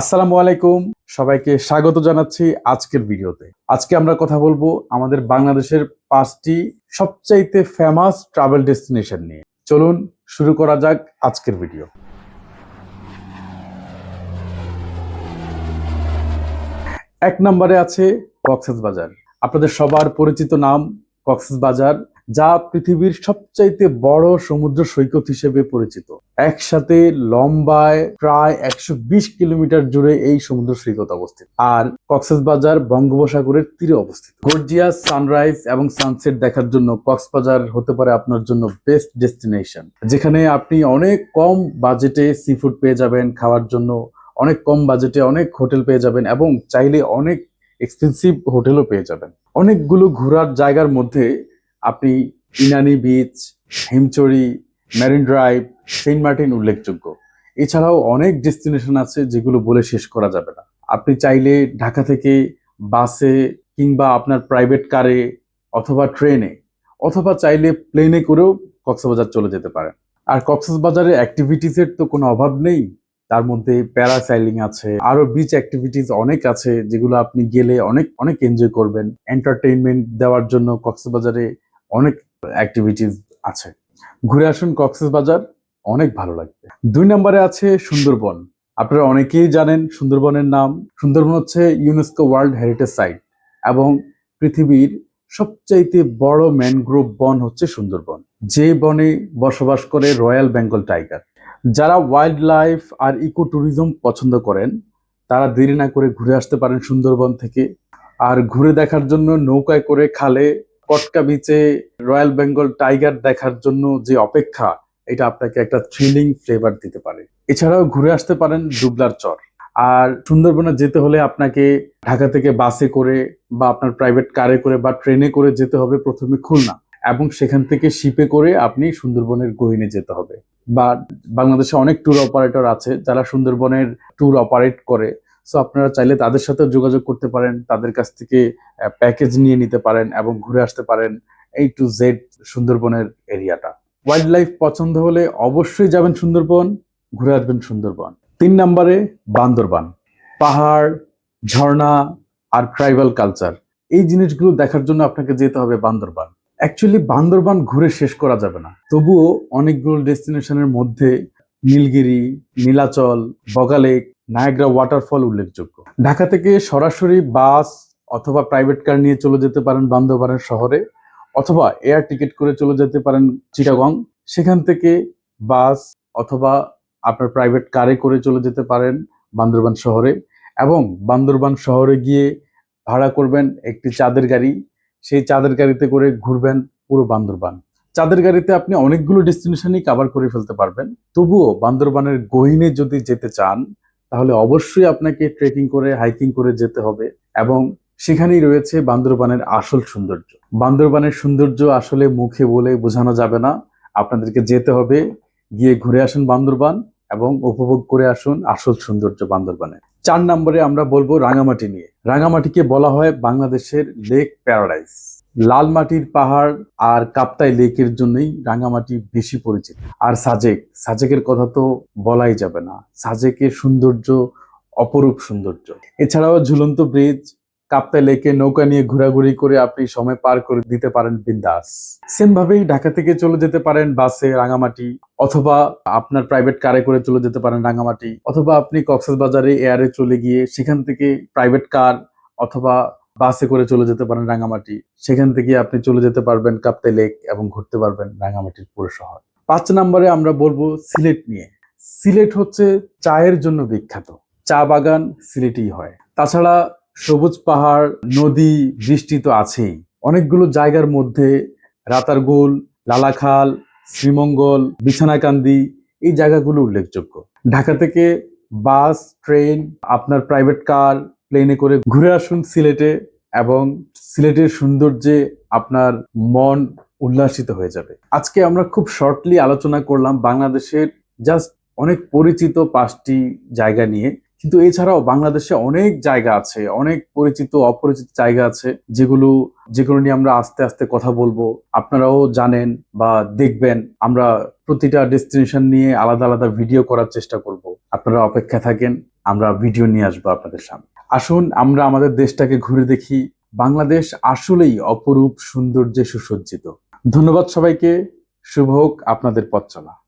আসসালামু আলাইকুম। সবাইকে স্বাগত জানাচ্ছি আজকের ভিডিওতে। আজকে আমরা কথা বলব আমাদের বাংলাদেশের পাঁচটি সবচাইতে ফেমাস ট্রাভেল ডেস্টিনেশন নিয়ে। চলুন শুরু করা যাক আজকের ভিডিও। এক নম্বরে আছে কক্সেস বাজার। আপনাদের সবার পরিচিত নাম কক্সেস বাজার। যা পৃথিবীর সবচাইতে বড় সমুদ্র সৈকত হিসেবে পরিচিত। একসাথে লম্বায় প্রায় একশো বিশ কিলোমিটার জুড়ে এই সমুদ্র সৈকত অবস্থিত। আর কক্সেস বাজার বঙ্গোপসাগরের তীরে অবস্থিত। গর্জিয়া সানরাইজ এবং সানসেট দেখার জন্য কক্সবাজার হতে পারে আপনার জন্য বেস্ট ডেস্টিনেশন। যেখানে আপনি অনেক কম বাজেটে সি ফুড পেয়ে যাবেন, খাওয়ার জন্য অনেক কম বাজেটে অনেক হোটেল পেয়ে যাবেন এবং চাইলে অনেক এক্সপেন্সিভ হোটেলও পেয়ে যাবেন। অনেকগুলো ঘোরার জায়গার মধ্যে আপনি Inani beach Himchari marine drive, Saint Martin উল্লেখযোগ্য। এছাড়াও অনেক ডেস্টিনেশন আছে যেগুলো বলে শেষ করা যাবে না। আপনি চাইলে ঢাকা থেকে বাসে কিংবা আপনার প্রাইভেট কারে অথবা ট্রেনে অথবা চাইলে প্লেনে করেও কক্সবাজার চলে যেতে পারেন। আর কক্সবাজারের অ্যাক্টিভিটিসের তো কোনো অভাব নেই। তার মধ্যে প্যারাসাইলিং আছে আরও বিচ অ্যাক্টিভিটিস অনেক আছে যেগুলো আপনি গেলে অনেক অনেক এনজয় করবেন। এন্টারটেইনমেন্ট দেওয়ার জন্য কক্সবাজারে অনেক অ্যাক্টিভিটিস আছে। ঘুরে আসুন কক্সবাজার অনেক ভালো লাগবে। দুই নম্বরে আছে সুন্দরবন। আপনারা অনেকেই জানেন সুন্দরবনের নাম। সুন্দরবন হচ্ছে ইউনেস্কো ওয়ার্ল্ড হেরিটেজ সাইট এবং পৃথিবীর সবচাইতে বড় ম্যানগ্রোভ বন হচ্ছে সুন্দরবন। যে বনে বসবাস করে রয়্যাল বেঙ্গল টাইগার যারা ওয়াইল্ড লাইফ আর ইকো ট্যুরিজম পছন্দ করেন, তারা দেরি না করে ঘুরে আসতে পারেন সুন্দরবন থেকে। আর ঘুরে দেখার জন্য নৌকায় করে খালে কটকা বিচে রয়্যাল বেঙ্গল টাইগার দেখার জন্য যে অপেক্ষা, এটা আপনাকে একটা থ্রিলিং ফ্লেভার দিতে পারে। এছাড়াও ঘুরে আসতে পারেন ডুবলার চর আর সুন্দরবনে যেতে হলে আপনাকে ঢাকা থেকে বাসে করে বা আপনার প্রাইভেট কারে করে বা ট্রেনে করে যেতে হবে প্রথমে খুলনা। এবং সেখান থেকে শিপে করে আপনি সুন্দরবনের গহিনে যেতে হবে। বা বাংলাদেশে অনেক ট্যুর অপারেটর আছে যারা সুন্দরবনের ট্যুর অপারেট করে। সো আপনারা চাইলে তাদের সাথে যোগাযোগ করতে পারেন, তাদের কাছ থেকে প্যাকেজ নিয়ে নিতে পারেন এবং ঘুরে আসতে পারেন এই টু জেড সুন্দরবনের এরিয়াটা। ওয়াইল্ড লাইফ পছন্দ হলে অবশ্যই যাবেন সুন্দরবন, ঘুরে আসবেন সুন্দরবন। তিন নম্বরে বান্দরবান। পাহাড়, ঝর্ণা আর ট্রাইবাল কালচার এই জিনিসগুলো দেখার জন্য আপনাকে যেতে হবে বান্দরবান। অ্যাকচুয়ালি বান্দরবান ঘুরে শেষ করা যাবে না। তবুও অনেকগুলো ডেস্টিনেশনের মধ্যে নীলগিরি, নীলাচল বগালেক নায়াগ্রা ওয়াটারফল উল্লেখযোগ্য। ঢাকা থেকে সরাসরি বাস অথবা প্রাইভেট কার নিয়ে চলে যেতে পারেন বান্দরবানের শহরে অথবা এয়ার টিকিট করে চলে যেতে পারেন চিটাগং। সেখান থেকে বাস অথবা আপনার প্রাইভেট কারে করে চলে যেতে পারেন বান্দরবান শহরে এবং বান্দরবান শহরে গিয়ে ভাড়া করবেন একটি চাঁদের গাড়ি। সেই চাঁদের গাড়িতে করে ঘুরবেন পুরো বান্দরবান। চাঁদের গাড়িতে আপনি অনেকগুলো ডেস্টিনেশনই কাভার করে ফেলতে পারবেন। তবুও বান্দরবানের গহিনে যদি যেতে চান, তাহলে অবশ্যই আপনাকে ট্রেকিং করে হাইকিং করে যেতে হবে এবং সেখানেই রয়েছে বান্দরবানের আসল সৌন্দর্য। বান্দরবানের সৌন্দর্য আসলে মুখে বলে বোঝানো যাবে না। আপনাদেরকে যেতে হবে, গিয়ে ঘুরে আসুন বান্দরবান এবং উপভোগ করে আসুন আসল সৌন্দর্য বান্দরবানের চার নম্বরে আমরা বলব রাঙামাটি নিয়ে। রাঙামাটিকে বলা হয় বাংলাদেশের লেক প্যারাডাইস লাল মাটির পাহাড় আর কাপ্তাই লেকের জন্যই রাঙামাটি বেশি পরিচিত। আর সাজেক, সাজেকের কথা তো বলাই যাবে না। সাজেকের সৌন্দর্য অপরূপ সৌন্দর্য। এছাড়াও ঝুলন্ত ব্রিজ কাপ্তাই লেকে নৌকা নিয়ে ঘোরাঘুরি করে আপনি সময় পার করে দিতে পারেন বিন্দাস। সেম ভাবেই ঢাকা থেকে চলে যেতে পারেন বাসে রাঙামাটি, অথবা আপনার প্রাইভেট কারে করে চলে যেতে পারেন রাঙামাটি, অথবা আপনি কক্সবাজারে এয়ারে চলে গিয়ে সেখান থেকে প্রাইভেট কার অথবা বাসে করে চলে যেতে পারেন রাঙামাটি। সেখান থেকে আপনি চলে যেতে পারবেন কাপ্তাই লেক এবং ঘুরতে পারবেন রাঙামাটির পুরো শহর। পাঁচ নম্বরে আমরা বলব সিলেট নিয়ে। সিলেট হচ্ছে চায়ের জন্য বিখ্যাত। চা বাগান সিলেটেই হয়। তাছাড়া সবুজ পাহাড়, নদী, বৃষ্টি তো আছেই। অনেকগুলো জায়গার মধ্যে রাতারগুল, লালাখাল, শ্রীমঙ্গল, বিছানাকান্দি এই জায়গাগুলো উল্লেখযোগ্য। ঢাকা থেকে বাস, ট্রেন, আপনার প্রাইভেট কার প্লেনে করে ঘুরে আসুন সিলেটে এবং সিলেটের সৌন্দর্যে আপনার মন উল্লাসিত হয়ে যাবে। আজকে আমরা খুব শর্টলি আলোচনা করলাম বাংলাদেশের জাস্ট অনেক পরিচিত পাঁচটি জায়গা নিয়ে। কিন্তু এছাড়াও বাংলাদেশে অনেক জায়গা আছে, অনেক পরিচিত, অপরিচিত জায়গা আছে যেগুলো যেগুলো নিয়ে আমরা আস্তে আস্তে কথা বলব। আপনারাও জানেন বা দেখবেন আমরা প্রতিটা ডেস্টিনেশন নিয়ে আলাদা আলাদা ভিডিও করার চেষ্টা করব। আপনারা অপেক্ষা থাকেন, আমরা ভিডিও নিয়ে আসব আপনাদের সামনে। আসুন আমরা আমাদের দেশটাকে ঘুরে দেখি। বাংলাদেশ আসলেই অপরূপ সৌন্দর্যে সুসজ্জিত। ধন্যবাদ সবাইকে। শুভ হোক আপনাদের পথ চলা।